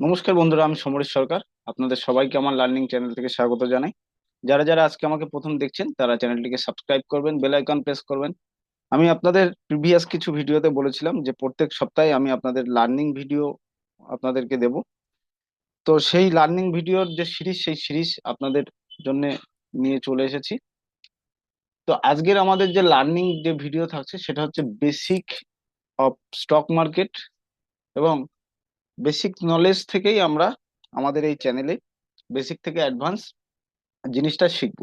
নমস্কার বন্ধুরা, আমি সমরেশ সরকার। আপনাদের সবাইকে আমার লার্নিং চ্যানেল থেকে স্বাগত জানাই। যারা যারা আজকে আমাকে প্রথম দেখছেন, তারা চ্যানেলটিকে সাবস্ক্রাইব করবেন, বেল আইকন প্রেস করবেন। আমি আপনাদের প্রিভিয়াস কিছু ভিডিওতে বলেছিলাম যে প্রত্যেক সপ্তাহে আমি আপনাদের লার্নিং ভিডিও আপনাদেরকে দেব। তো সেই লার্নিং ভিডিওর যে সিরিজ, সেই সিরিজ আপনাদের জন্য নিয়ে চলে এসেছি। তো আজকের আমাদের যে লার্নিং যে ভিডিও থাকছে, সেটা হচ্ছে বেসিক অফ স্টক মার্কেট এবং বেসিক নলেজ থেকেই আমরা আমাদের এই চ্যানেলে বেসিক থেকে অ্যাডভান্স জিনিসটা শিখব।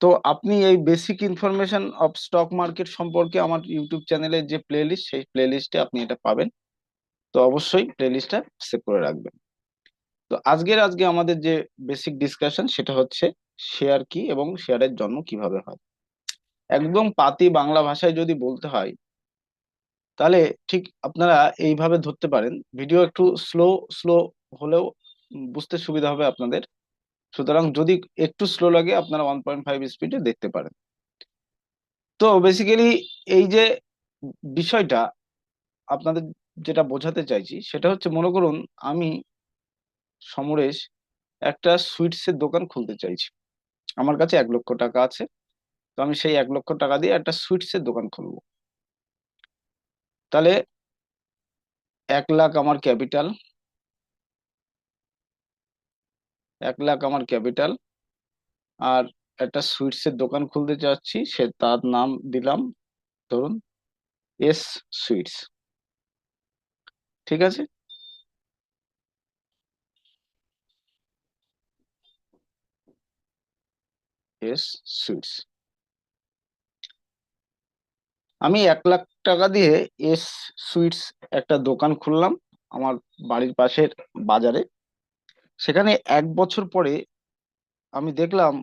তো আপনি এই basic information of stock market সম্পর্কে আমার ইউটিউব চ্যানেলের যে প্লেলিস্ট সেই প্লেলিস্টে আপনি এটা পাবেন। তো অবশ্যই প্লেলিস্টটা সেভ করে রাখবেন। তো আজকের আজকে আমাদের যে বেসিক ডিসকাশন সেটা হচ্ছে শেয়ার কি এবং শেয়ারের জন্ম কীভাবে হয়? একদম পাতি বাংলা ভাষায় যদি বলতে হয় তাহলে ঠিক আপনারা এইভাবে ধরতে পারেন। ভিডিও একটু স্লো স্লো হলেও বুঝতে সুবিধা হবে আপনাদের। সুতরাং যদি একটু স্লো লাগে, আপনারা ওয়ান পয়েন্ট ফাইভ স্পিডে দেখতে পারেন। তো বেসিক্যালি এই যে বিষয়টা, আপনাদের যেটা বোঝাতে চাইছি, সেটা হচ্ছে মনে করুন আমি সমরেশ একটা সুইটসের দোকান খুলতে চাইছি। আমার কাছে এক লক্ষ টাকা আছে। তো আমি সেই এক লক্ষ টাকা দিয়ে একটা সুইটসের দোকান খুলবো। তাহলে এক লাখ আমার ক্যাপিটাল। এক লাখ আমার ক্যাপিটাল। আর একটা সুইটসের দোকান খুলতে চাচ্ছি সে তার নাম দিলাম, ধরুন, এস সুইটস। ঠিক আছে? S sweets. আমি এক লাখ টাকা দিয়ে এস সুইটস একটা দোকান খুললাম আমার বাড়ির পাশের বাজারে। সেখানে এক বছর পরে আমি দেখলাম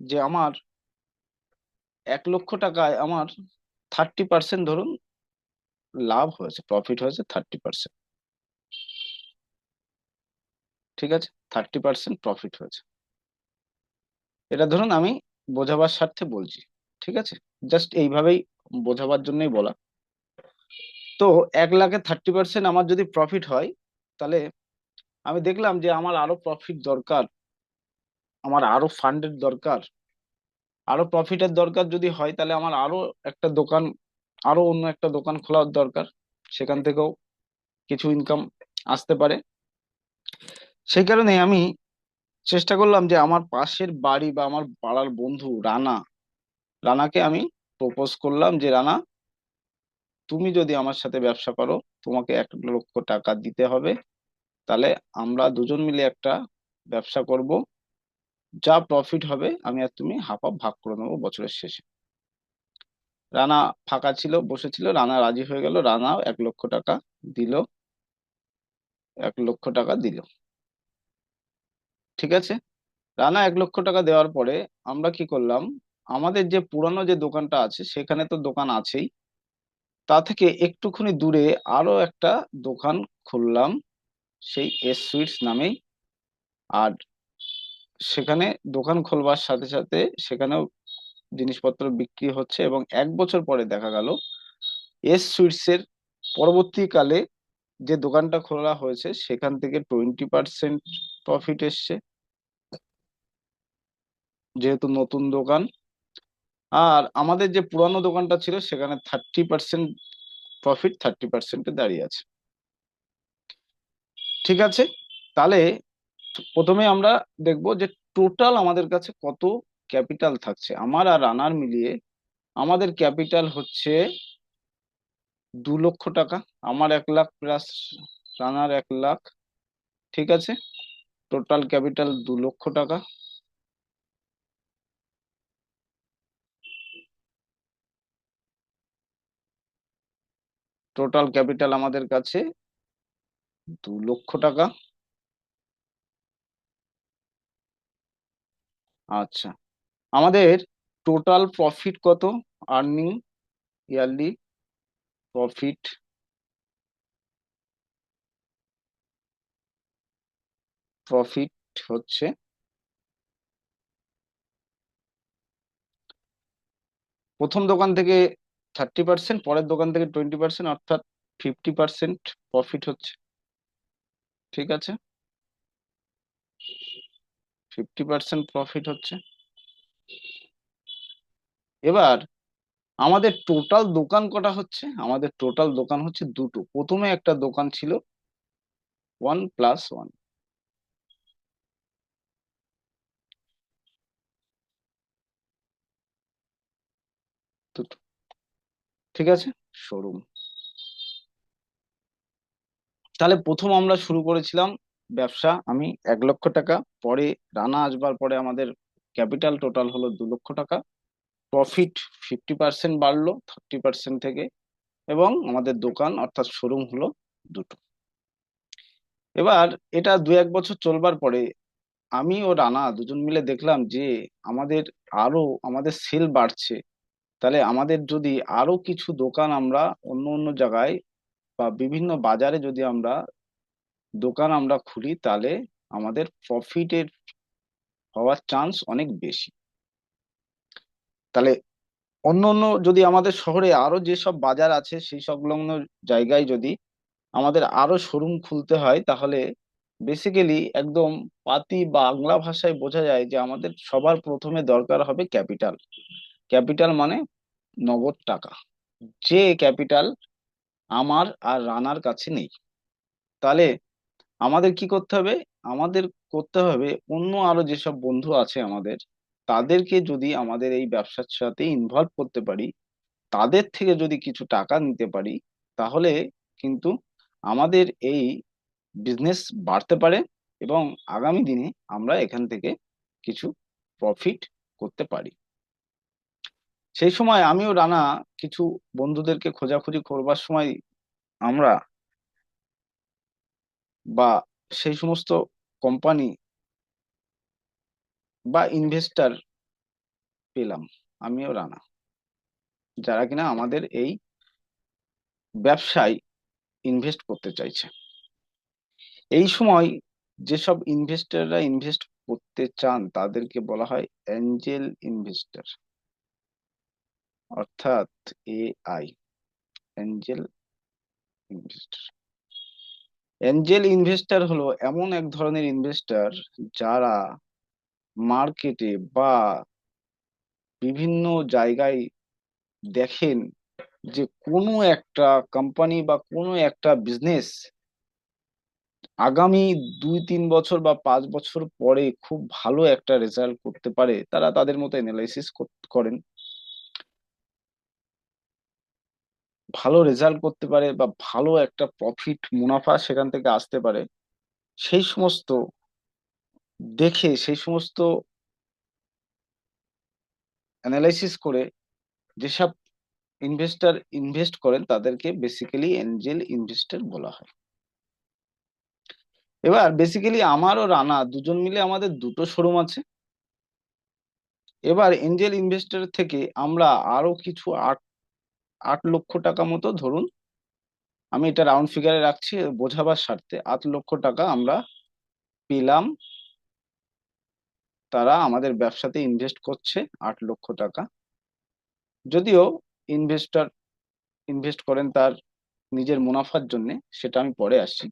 যে আমার এক লক্ষ টাকায় আমার থার্টি পার্সেন্ট ধরুন লাভ হয়েছে, প্রফিট হয়েছে থার্টি পার্সেন্ট। ঠিক আছে, থার্টি পার্সেন্ট প্রফিট হয়েছে। এটা ধরুন আমি বোঝাবার স্বার্থে বলছি, ঠিক আছে? জাস্ট এইভাবেই বোঝাবার জন্যই বলা। তো এক লাখে থার্টি পার্সেন্ট আমার যদি প্রফিট হয়, তাহলে আমি দেখলাম যে আমার আরও প্রফিট দরকার, আমার আরও ফান্ডের দরকার, আরও প্রফিটের দরকার যদি হয়, তাহলে আমার আরও একটা দোকান, আরও অন্য একটা দোকান খোলার দরকার, সেখান থেকেও কিছু ইনকাম আসতে পারে। সেই কারণে আমি চেষ্টা করলাম যে আমার পাশের বাড়ি বা আমার পাড়ার বন্ধু রানা রানাকে আমি প্রপোজ করলাম যে, রানা, তুমি যদি আমার সাথে ব্যবসা করো, তোমাকে এক লক্ষ টাকা দিতে হবে। তাহলে আমরা দুজন মিলে একটা ব্যবসা করব। যা প্রফিট হবে, আমি আর তুমি হাফ হাফ ভাগ করে নেব বছরের শেষে। রানা ফাঁকা ছিল বসেছিল রানা রাজি হয়ে গেল। রানা এক লক্ষ টাকা দিল। এক লক্ষ টাকা দিল। ঠিক আছে? রানা এক লক্ষ টাকা দেওয়ার পরে আমরা কি করলাম? আমাদের যে পুরানো যে দোকানটা আছে, সেখানে তো দোকান আছেই। তা থেকে একটুখানি দূরে আরও একটা দোকান খুললাম, সেই এস সুইটস নামেই। আর সেখানে দোকান খোলবার সাথে সাথে সেখানেও জিনিসপত্র বিক্রি হচ্ছে এবং এক বছর পরে দেখা গেল এস সুইটস এর পরবর্তীকালে যে দোকানটা খোলা হয়েছে, সেখান থেকে টোয়েন্টি পার্সেন্ট প্রফিট এসছে। যেহেতু নতুন দোকান আর আমাদের যে পুরানো দোকানটা ছিল, সেখানে থার্টি পার্সেন্ট প্রফিট থার্টি পার্সেন্টে দাঁড়িয়ে আছে। ঠিক আছে? তাহলে প্রথমে আমরা দেখব যে টোটাল আমাদের কাছে কত ক্যাপিটাল থাকছে। আমার আর রানার মিলিয়ে আমাদের ক্যাপিটাল হচ্ছে দু লক্ষ টাকা। আমার এক লাখ প্লাস রানার এক লাখ। ঠিক আছে? টোটাল ক্যাপিটাল দু লক্ষ টাকা। টোটাল ক্যাপিটাল আমাদের কাছে দু লক্ষ টাকা। আচ্ছা আমাদের টোটাল প্রফিট কত? আর্নিং ইয়ারলি প্রফিট প্রফিট হচ্ছে প্রথম দোকান থেকে থার্টি পার্সেন্ট পরের দোকান থেকে টোয়েন্টি পার্সেন্ট অর্থাৎ ফিফটি পার্সেন্ট প্রফিট হচ্ছে। ঠিক আছে? ফিফটি পার্সেন্ট প্রফিট হচ্ছে। এবার আমাদের টোটাল দোকান কটা হচ্ছে? আমাদের টোটাল দোকান হচ্ছে দুটো। প্রথমে একটা দোকান ছিল ওয়ান প্লাস ওয়ান দুটো। ঠিক আছে? শোরুম তাহলে প্রথম আমরা শুরু করেছিলাম ব্যবসা, আমি এক লক্ষ টাকা, পরে রানা আসবার পরে আমাদের ক্যাপিটাল টোটাল হলো দু লক্ষ টাকা প্রফিট ফিফটি পার্সেন্ট বাড়লো থার্টি পার্সেন্ট থেকে, এবং আমাদের দোকান অর্থাৎ শোরুম হলো দুটো। এবার এটা দু এক বছর চলবার পরে আমি ও রানা দুজন মিলে দেখলাম যে আমাদের আরও, আমাদের সেল বাড়ছে। তাহলে আমাদের যদি আরও কিছু দোকান আমরা অন্য অন্য জায়গায় বা বিভিন্ন বাজারে যদি আমরা দোকান আমরা খুলি, তাহলে আমাদের প্রফিটের হওয়ার চান্স অনেক বেশি। তাহলে অন্য অন্য যদি আমাদের শহরে আরও যেসব বাজার আছে, সেই সংলগ্ন জায়গায় যদি আমাদের আরও শোরুম খুলতে হয়, তাহলে বেসিক্যালি একদম পাতি বা বাংলা ভাষায় বোঝা যায় যে আমাদের সবার প্রথমে দরকার হবে ক্যাপিটাল ক্যাপিটাল মানে নগদ টাকা। যে ক্যাপিটাল আমার আর রানার কাছে নেই। তাহলে আমাদের কি করতে হবে? আমাদের করতে হবে অন্য আরও যেসব বন্ধু আছে আমাদের, তাদেরকে যদি আমাদের এই ব্যবসার সাথে ইনভলভ করতে পারি, তাদের থেকে যদি কিছু টাকা নিতে পারি, তাহলে কিন্তু আমাদের এই বিজনেস বাড়তে পারে এবং আগামী দিনে আমরা এখান থেকে কিছু প্রফিট করতে পারি। সেই সময় আমিও রানা কিছু বন্ধুদেরকে খোঁজাখুঁজি করবার সময় আমরা বা সেই সমস্ত কোম্পানি বা ইনভেস্টার পেলাম, আমিও রানা, যারা কিনা আমাদের এই ব্যবসায় ইনভেস্ট করতে চাইছে। এই সময় যেসব ইনভেস্টররা ইনভেস্ট করতে চান, তাদেরকে বলা হয় অ্যাঞ্জেল ইনভেস্টর অর্থাৎ AI angel investor. Angel investor হলো এমন এক ধরনের ইনভেস্টর যারা মার্কেটে বা বিভিন্ন জায়গায় দেখেন যে কোনো একটা কোম্পানি বা কোনো একটা বিজনেস আগামী দুই, তিন বছর বা পাঁচ বছর পরে খুব ভালো একটা রেজাল্ট করতে পারে, তারা তাদের মতো অ্যানালাইসিস করেন। ভালো রেজাল্ট করতে পারে বা ভালো একটা প্রফিট মুনাফা সেখান থেকে আসতে পারে, সেই সমস্ত দেখে, সেই সমস্ত অ্যানালাইসিস করে যেসব ইনভেস্টার ইনভেস্ট করেন তাদেরকে বেসিক্যালি এঞ্জেল ইনভেস্টর বলা হয়। এবার বেসিক্যালি আমার ও রানা দুজন মিলে আমাদের দুটো শোরুম আছে। এবার এঞ্জেল ইনভেস্টর থেকে আমরা আরও কিছু আট আট লক্ষ টাকা মতো, ধরুন, আমি এটা রাউন্ড ফিগারে রাখছি, বোঝাবার স্বার্থে আট লক্ষ টাকা আমরা পেলাম, তারা আমাদের ব্যবসাতে ইনভেস্ট করছে আট লক্ষ টাকা। যদিও ইনভেস্টর ইনভেস্ট করেন তার নিজের মুনাফার জন্য, সেটা আমি পরে আসছি।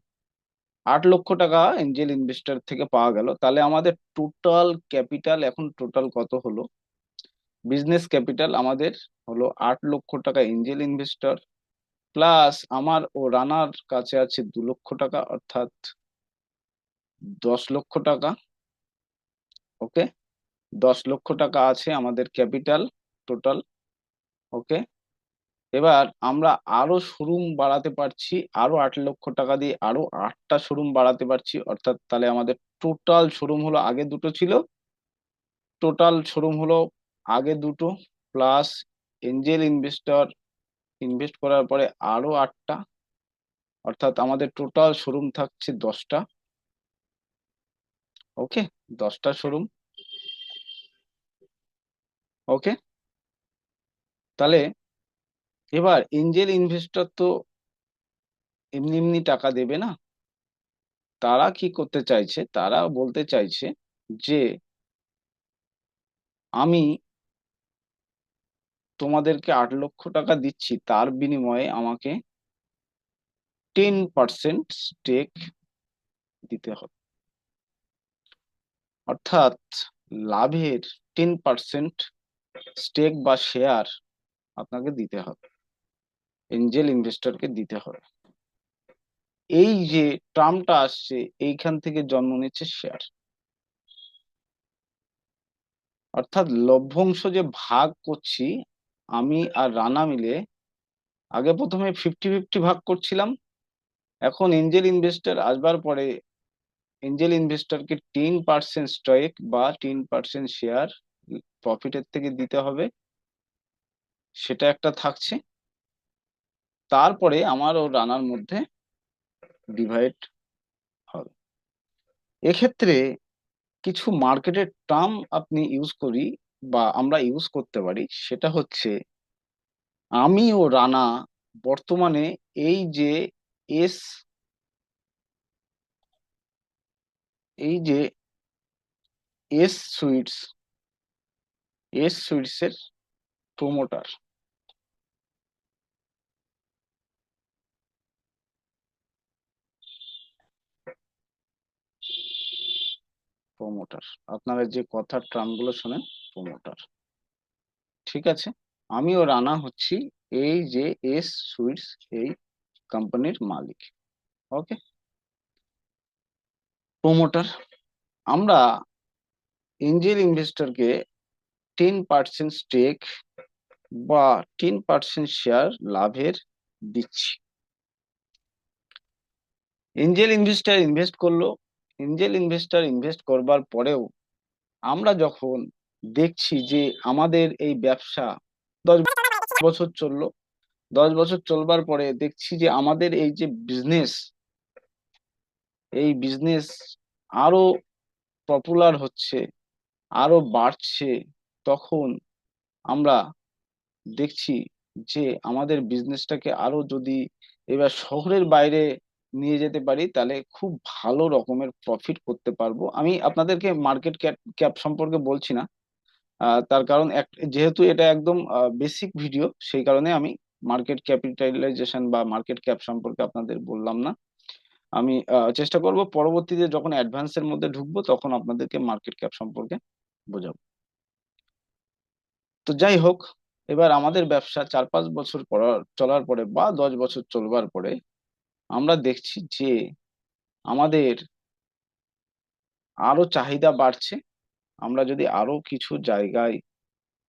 আট লক্ষ টাকা এঞ্জেল ইনভেস্টর থেকে পাওয়া গেল, তাহলে আমাদের টোটাল ক্যাপিটাল এখন টোটাল কত হলো? বিজনেস ক্যাপিটাল আমাদের হলো আট লক্ষ টাকা এঞ্জেল ইনভেস্টর প্লাস আমার ও রানার কাছে আছে দু লক্ষ টাকা, অর্থাৎ দশ লক্ষ টাকা। ওকে দশ লক্ষ টাকা আছে আমাদের ক্যাপিটাল টোটাল ওকে এবার আমরা আরও শোরুম বাড়াতে পারছি, আরও আট লক্ষ টাকা দিয়ে আরও আটটা শোরুম বাড়াতে পারছি, অর্থাৎ তাহলে আমাদের টোটাল শোরুম হলো আগে দুটো ছিল। টোটাল শোরুম হলো আগে দুটো প্লাস এঞ্জেল ইনভেস্টর ইনভেস্ট করার পরে আরও আটটা, অর্থাৎ আমাদের টোটাল শোরুম থাকছে দশটা। ওকে দশটা শোরুম ওকে তাহলে এবার এঞ্জেল ইনভেস্টর তো এমনি এমনি টাকা দেবে না। তারা কি করতে চাইছে? তারা বলতে চাইছে যে, আমি তোমাদেরকে আট লক্ষ টাকা দিচ্ছি, তার বিনিময়ে আমাকে টেন পার্সেন্ট স্টেক দিতে হবে। অর্থাৎ লাভের টেন পার্সেন্ট স্টেক বা শেয়ার আপনাকে দিতে হবে এঞ্জেল ইনভেস্টরকে দিতে হবে। এই যে টার্মটা আসছে, এইখান থেকে জন্ম নিচ্ছে শেয়ার অর্থাৎ লভ্যাংশ যে ভাগ করছি আমি আর রানা মিলে আগে প্রথমে ফিফটি ফিফটি ভাগ করছিলাম। এখন এঞ্জেল ইনভেস্টর আসবার পরে এঞ্জেল ইনভেস্টরকে টেন পার্সেন্ট স্ট্রাইক বা টেন পার্সেন্ট শেয়ার প্রফিটের থেকে দিতে হবে, সেটা একটা থাকছে। তারপরে আমার ও রানার মধ্যে ডিভাইড হবে। এক্ষেত্রে কিছু মার্কেটের টার্ম আপনি ইউজ করি। বা আমরা ইউজ করতে পারি সেটা হচ্ছে আমি ও রানা বর্তমানে এই যে এস এই যে এস সুইটস এস সুইটস এর প্রমোটার প্রমোটার আপনারা যে কথার ট্রামগুলো শোনেন প্রমোটার ঠিক আছে? আমিও রানা হচ্ছি এই যে এস সুইটস এই কোম্পানির মালিক। ওকে? প্রমোটার, আমরা এঞ্জেল ইনভেস্টরকে টেন পার্সেন্ট স্টেক বা টেন পার্সেন্ট শেয়ার লাভের দিচ্ছি। এঞ্জেল ইনভেস্টার ইনভেস্ট করল। এঞ্জেল ইনভেস্টর ইনভেস্ট করবার পরেও আমরা যখন দেখছি যে আমাদের এই ব্যবসা দশ বছর চলল। দশ বছর চলবার পরে দেখছি যে আমাদের এই যে বিজনেস এই বিজনেস আরও পপুলার হচ্ছে, আরও বাড়ছে, তখন আমরা দেখছি যে আমাদের বিজনেসটাকে আরও যদি এবার শহরের বাইরে নিয়ে যেতে পারি, তাহলে খুব ভালো রকমের প্রফিট করতে পারব। আমি আপনাদেরকে মার্কেট ক্যাপ সম্পর্কে বলছি না। তার কারণ যেহেতু এটা একদম বেসিক ভিডিও সেই কারণে আমি মার্কেট ক্যাপিটালাইজেশন বা মার্কেট ক্যাপ সম্পর্কে আপনাদের বললাম না। আমি চেষ্টা করব পরবর্তীতে যখন অ্যাডভান্সের মধ্যে ঢুকবো তখন আপনাদেরকে মার্কেট ক্যাপ সম্পর্কে বোঝাবো। তো যাই হোক, এবার আমাদের ব্যবসা চার পাঁচ বছর চলার পরে বা দশ বছর চলবার পরে আমরা দেখছি যে আমাদের আরও চাহিদা বাড়ছে। আমরা যদি আরও কিছু জায়গায়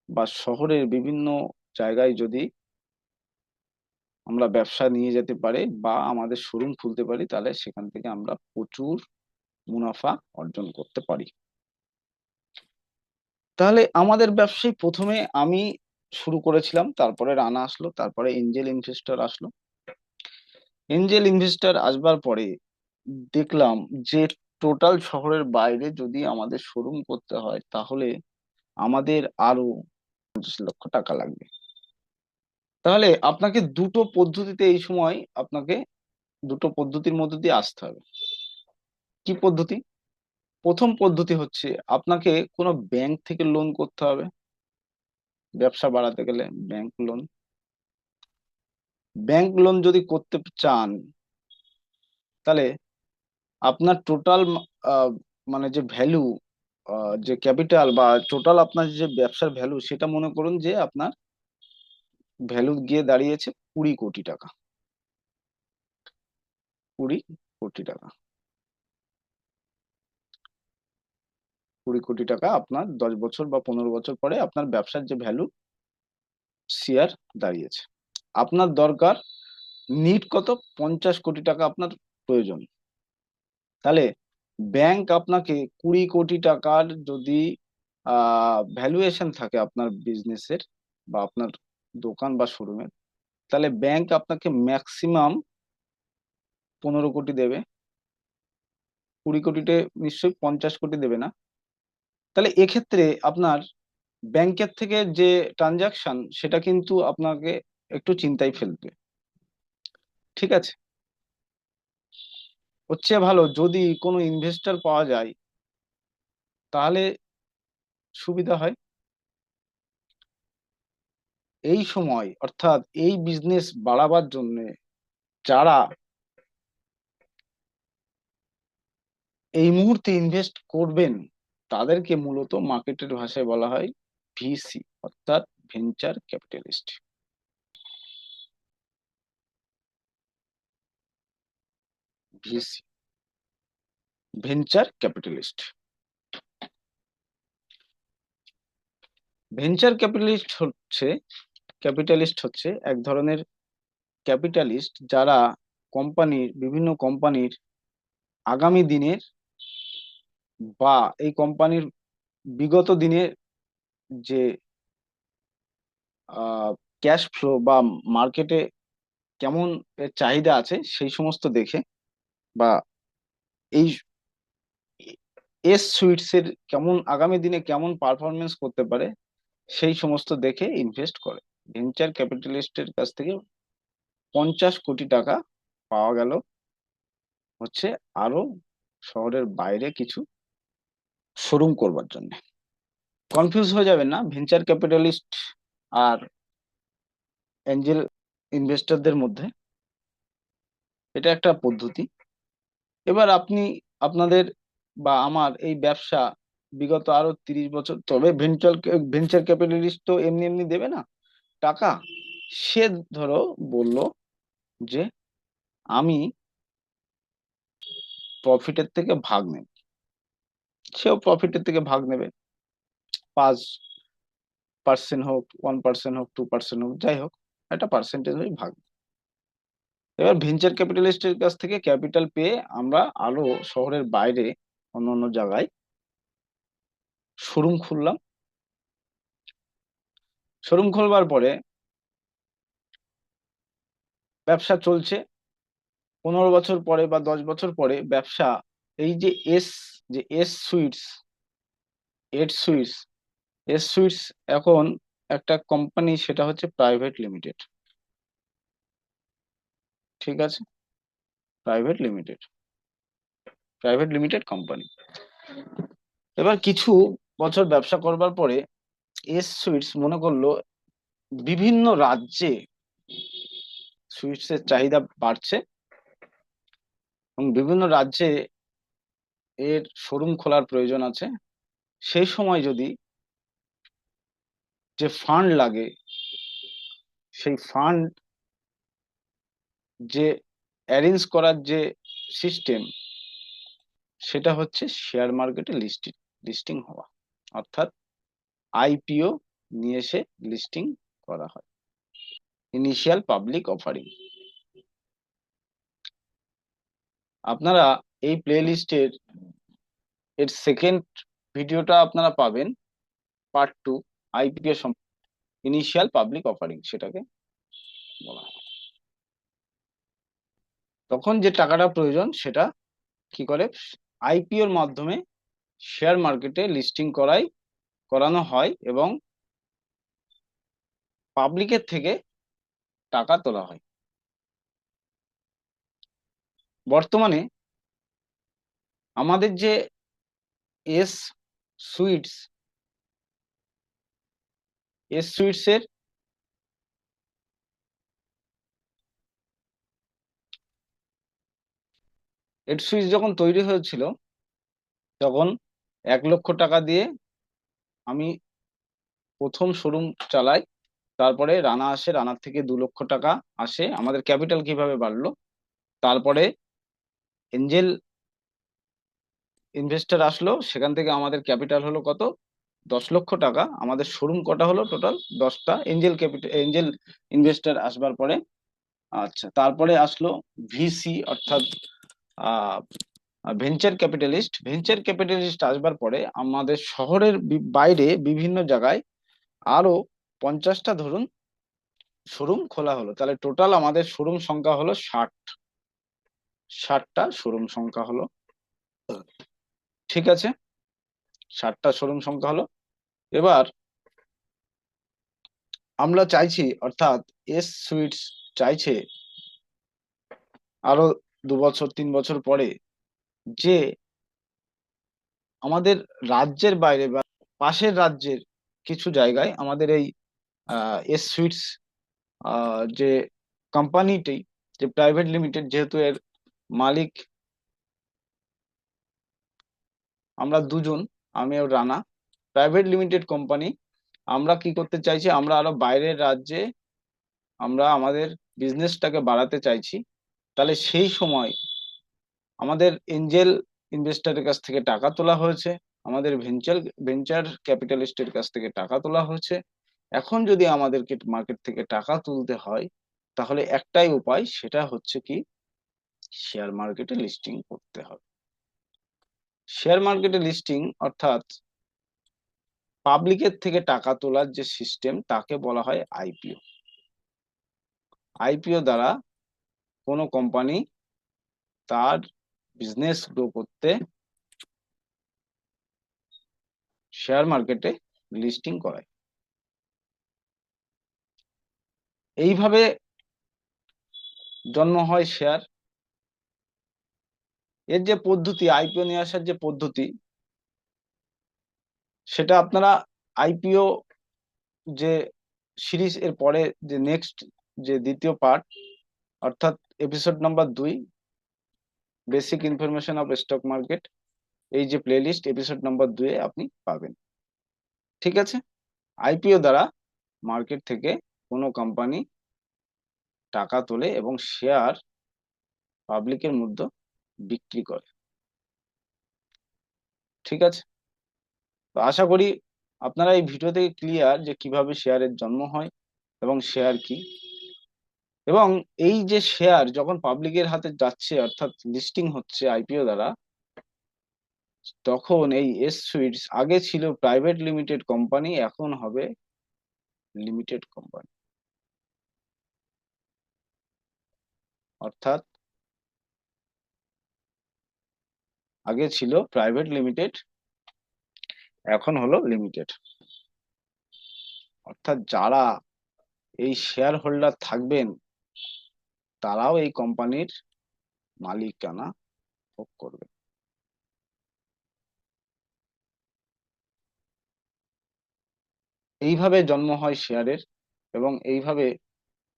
বা শহরের বিভিন্ন জায়গায় যদি আমরা ব্যবসা নিয়ে যেতে পারি বা আমাদের শোরুম খুলতে পারি, তাহলে সেখান থেকে আমরা প্রচুর মুনাফা অর্জন করতে পারি। তাহলে আমাদের ব্যবসায় প্রথমে আমি শুরু করেছিলাম, তারপরে রানা আসলো, তারপরে এঞ্জেল ইনভেস্টর আসলো। এঞ্জেল ইনভেস্টর আসবার পরে দেখলাম যে টোটাল শহরের বাইরে যদি আমাদের শোরুম করতে হয়, তাহলে আমাদের আরও পঞ্চাশ লক্ষ টাকা লাগবে। তাহলে আপনাকে দুটো পদ্ধতিতে এই সময় আপনাকে দুটো পদ্ধতির মধ্যে দিয়ে আসতে হবে। কি পদ্ধতি? প্রথম পদ্ধতি হচ্ছে আপনাকে কোনো ব্যাংক থেকে লোন করতে হবে। ব্যবসা বাড়াতে গেলে ব্যাংক লোন ব্যাংক লোন যদি করতে চান, তাহলে আপনার টোটাল মানে যে ভ্যালু যে ক্যাপিটাল বা টোটাল আপনার যে ব্যবসার ভ্যালু সেটা মনে করুন যে আপনার ভ্যালু গিয়ে দাঁড়িয়েছে কুড়ি কোটি টাকা। কুড়ি কোটি টাকা। কুড়ি কোটি টাকা আপনার দশ বছর বা পনেরো বছর পরে আপনার ব্যবসার যে ভ্যালু শেয়ার দাঁড়িয়েছে। আপনার দরকার নিট কত? পঞ্চাশ কোটি টাকা আপনার প্রয়োজন। তাহলে ব্যাংক আপনাকে কুড়ি কোটি টাকার যদি ভ্যালুয়েশন থাকে আপনার বিজনেসের বা আপনার দোকান বা শোরুমের তাহলে ব্যাংক আপনাকে ম্যাক্সিমাম পনেরো কোটি দেবে। কুড়ি কোটিতে নিশ্চয়ই পঞ্চাশ কোটি দেবে না। তাহলে এক্ষেত্রে আপনার ব্যাংকের থেকে যে ট্রানজাকশন সেটা কিন্তু আপনাকে একটু চিন্তায় ফেলবে। ঠিক আছে? হচ্ছে ভালো, যদি কোনো ইনভেস্টর পাওয়া যায়, তাহলে সুবিধা হয়। এই সময়, অর্থাৎ এই বিজনেস বাড়াবার জন্য যারা এই মুহূর্তে ইনভেস্ট করবেন, তাদেরকে মূলত মার্কেটের ভাষায় বলা হয় ভিসি অর্থাৎ venture capitalist VC venture capitalist venture capitalist হচ্ছে ক্যাপিটালিস্ট হচ্ছে এক ধরনের ক্যাপিটালিস্ট যারা কোম্পানির বিভিন্ন কোম্পানির আগামী দিনের বা এই কোম্পানির বিগত দিনের যে ক্যাশ ফ্লো বা মার্কেটে কেমন চাহিদা আছে সেই সমস্ত দেখে বা এই এস সুইটস এর কেমন, আগামী দিনে কেমন পারফরমেন্স করতে পারে, সেই সমস্ত দেখে ইনভেস্ট করে। ভেঞ্চার ক্যাপিটালিস্টের কাছ থেকে পঞ্চাশ কোটি টাকা পাওয়া গেল। হচ্ছে আরও শহরের বাইরে কিছু শোরুম করবার জন্য। কনফিউজ হয়ে যাবেন না ভেঞ্চার ক্যাপিটালিস্ট আর এঞ্জেল ইনভেস্টরদের মধ্যে। এটা একটা পদ্ধতি। এবার আপনি আপনাদের বা আমার এই ব্যবসা বিগত আরও তিরিশ বছর, তবে ভেঞ্চার ভেঞ্চার ক্যাপিটালিস্ট তো এমনি এমনি দেবে না? টাকা? সে ধরো বলল যে আমি প্রফিটের থেকে ভাগ নেব। সেও প্রফিটের থেকে ভাগ নেবে। পাঁচ পার্সেন্ট হোক ওয়ান পার্সেন্ট হোক টু পার্সেন্ট হোক, যাই হোক, একটা পার্সেন্টেজ ভাগ। এবার ভেঞ্চার ক্যাপিটালিস্টের কাছ থেকে ক্যাপিটাল পেয়ে আমরা আরও শহরের বাইরে অন্য অন্য জায়গায় শোরুম খুললাম। শোরুম খুলবার পরে ব্যবসা চলছে। পনেরো বছর পরে বা দশ বছর পরে ব্যবসা, এই যে এস যে এস সুইটস এড সুইটস এস সুইটস এখন একটা কোম্পানি সেটা হচ্ছে প্রাইভেট লিমিটেড ঠিক আছে? Private limited private limited company এবার কিছু বছর ব্যবসা করবার পরে এস সুইটস মনে করল বিভিন্ন রাজ্যে সুইটস এর চাহিদা বাড়ছে এবং বিভিন্ন রাজ্যে এর শোরুম খোলার প্রয়োজন আছে। সেই সময় যদি যে ফান্ড লাগে, সেই ফান্ড যে অ্যারেঞ্জ করার যে সিস্টেম সেটা হচ্ছে শেয়ার মার্কেটে লিস্টিং লিস্টিং হওয়া। অর্থাৎ আইপিও নিয়ে এসে লিস্টিং করা হয়। ইনিশিয়াল পাবলিক অফারিং আপনারা এই প্লে লিস্টের এর সেকেন্ড ভিডিওটা আপনারা পাবেন part two IPO initial public offering সেটাকে বলা হয়। তখন যে টাকাটা প্রয়োজন সেটা কি করে? আইপিওর মাধ্যমে শেয়ার মার্কেটে লিস্টিং করাই, করানো হয় এবং পাবলিকের থেকে টাকা তোলা হয়। বর্তমানে আমাদের যে এস সুইটস এস সুইটস এড সুইচ যখন তৈরি হয়েছিল, তখন এক লক্ষ টাকা দিয়ে আমি প্রথম শোরুম চালাই, তারপরে রানা আসে, রানার থেকে দু লক্ষ টাকা আসে। আমাদের ক্যাপিটাল কীভাবে বাড়লো? তারপরে এঞ্জেল ইনভেস্টার আসলো, সেখান থেকে আমাদের ক্যাপিটাল হলো কত? দশ লক্ষ টাকা। আমাদের শোরুম কটা হলো টোটাল দশটা। এঞ্জেল ক্যাপিটাল এঞ্জেল ইনভেস্টর আসবার পরে আচ্ছা তারপরে আসলো ভিসি অর্থাৎ ভেঞ্চার ক্যাপিটালিস্ট ভেঞ্চার ক্যাপিটালিস্ট আসবার পরে আমাদের শহরের বাইরে বিভিন্ন জায়গায় আরও পঞ্চাশটা ধরুন শোরুম খোলা হলো। তাহলে টোটাল আমাদের শোরুম সংখ্যা হলো ষাট। ষাটটা শোরুম সংখ্যা হলো। ঠিক আছে? ষাটটা শোরুম সংখ্যা হলো। এবার আমরা চাইছি, অর্থাৎ এস সুইটস চাইছে আরও দু বছর তিন বছর পরে যে আমাদের রাজ্যের বাইরে বা পাশের রাজ্যের কিছু জায়গায় আমাদের এই এস সুইটস যে কোম্পানিটি যে প্রাইভেট লিমিটেড যেহেতু এর মালিক আমরা দুজন, আমি আর রানা প্রাইভেট লিমিটেড কোম্পানি আমরা কি করতে চাইছি? আমরা আরও বাইরের রাজ্যে আমরা আমাদের বিজনেসটাকে বাড়াতে চাইছি। তাহলে সেই সময় আমাদের এঞ্জেল ইনভেস্টারের কাছ থেকে টাকা তোলা হয়েছে, আমাদের ভেঞ্চার ভেঞ্চার ক্যাপিটালিস্টের কাছ থেকে টাকা তোলা হয়েছে। এখন যদি আমাদেরকে মার্কেট থেকে টাকা তুলতে হয়, তাহলে একটাই উপায়, সেটা হচ্ছে কি? শেয়ার মার্কেটে লিস্টিং করতে হবে। শেয়ার মার্কেটে লিস্টিং অর্থাৎ পাবলিকের থেকে টাকা তোলার যে সিস্টেম তাকে বলা হয় আইপিও আইপিও দ্বারা কোনো কোম্পানি তার বিজনেস গ্রো করতে শেয়ার মার্কেটে লিস্টিং করায়। এইভাবে জন্ম হয় শেয়ার এর যে পদ্ধতি আইপিও নিয়ে আসার যে পদ্ধতি, সেটা আপনারা আইপিও যে সিরিজ এর পরে যে নেক্সট যে দ্বিতীয় পার্ট অর্থাৎ এপিসোড নাম্বার দুই basic information of stock market এই যে প্লেলিস্ট এপিসোড নাম্বার দুয়ে আপনি পাবেন। ঠিক আছে? আইপিও দ্বারা মার্কেট থেকে কোনো কোম্পানি টাকা তোলে এবং শেয়ার পাবলিকের মধ্যে বিক্রি করে। ঠিক আছে? তো আশা করি আপনারা এই ভিডিও থেকে ক্লিয়ার যে কীভাবে শেয়ারের জন্ম হয় এবং শেয়ার কি। এবং এই যে শেয়ার যখন পাবলিকের হাতে যাচ্ছে, অর্থাৎ লিস্টিং হচ্ছে আইপিও দ্বারা, তখন এই এস সুইটস আগে ছিল প্রাইভেট লিমিটেড কোম্পানি এখন হবে লিমিটেড কোম্পানি অর্থাৎ আগে ছিল প্রাইভেট লিমিটেড এখন হলো লিমিটেড অর্থাৎ যারা এই শেয়ার হোল্ডার থাকবেন তারাও এই কোম্পানির মালিকানা ভোগ করবে। এইভাবে জন্ম হয় শেয়ারের এবং এইভাবে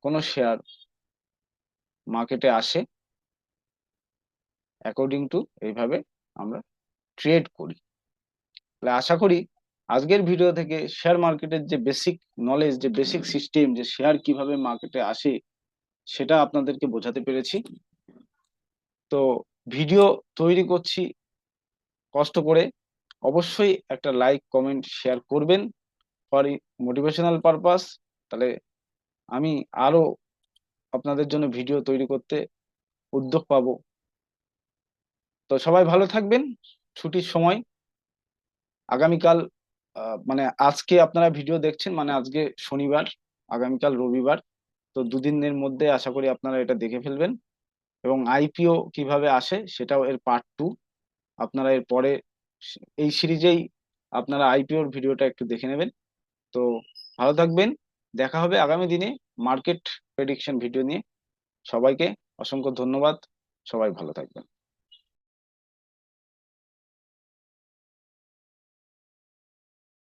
কোনো শেয়ার মার্কেটে আসে অ্যাকর্ডিং টু এইভাবে আমরা ট্রেড করি। তাহলে আশা করি আজকের ভিডিও থেকে শেয়ার মার্কেটের যে বেসিক নলেজ যে বেসিক সিস্টেম যে শেয়ার কীভাবে মার্কেটে আসে সেটা আপনাদেরকে বোঝাতে পেরেছি। তো ভিডিও তৈরি করছি কষ্ট করে। অবশ্যই একটা লাইক, কমেন্ট, শেয়ার করবেন ফর মোটিভেশনাল পারপাস। তাহলে আমি আরও আপনাদের জন্য ভিডিও তৈরি করতে উদ্যোগ পাবো। তো সবাই ভালো থাকবেন। ছুটির সময় আগামীকাল মানে আজকে আপনারা ভিডিও দেখছেন মানে আজকে শনিবার, আগামীকাল রবিবার। তো দুদিনের মধ্যে আশা করি আপনারা এটা দেখে ফেলবেন। এবং আইপিও কীভাবে আসে সেটাও এর পার্ট টু আপনারা এর পরে এই সিরিজেই আপনারা আইপিওর ভিডিওটা একটু দেখে নেবেন। তো ভালো থাকবেন, দেখা হবে আগামী দিনে মার্কেট প্রেডিকশন ভিডিও নিয়ে। সবাইকে অসংখ্য ধন্যবাদ, সবাই ভালো থাকবেন।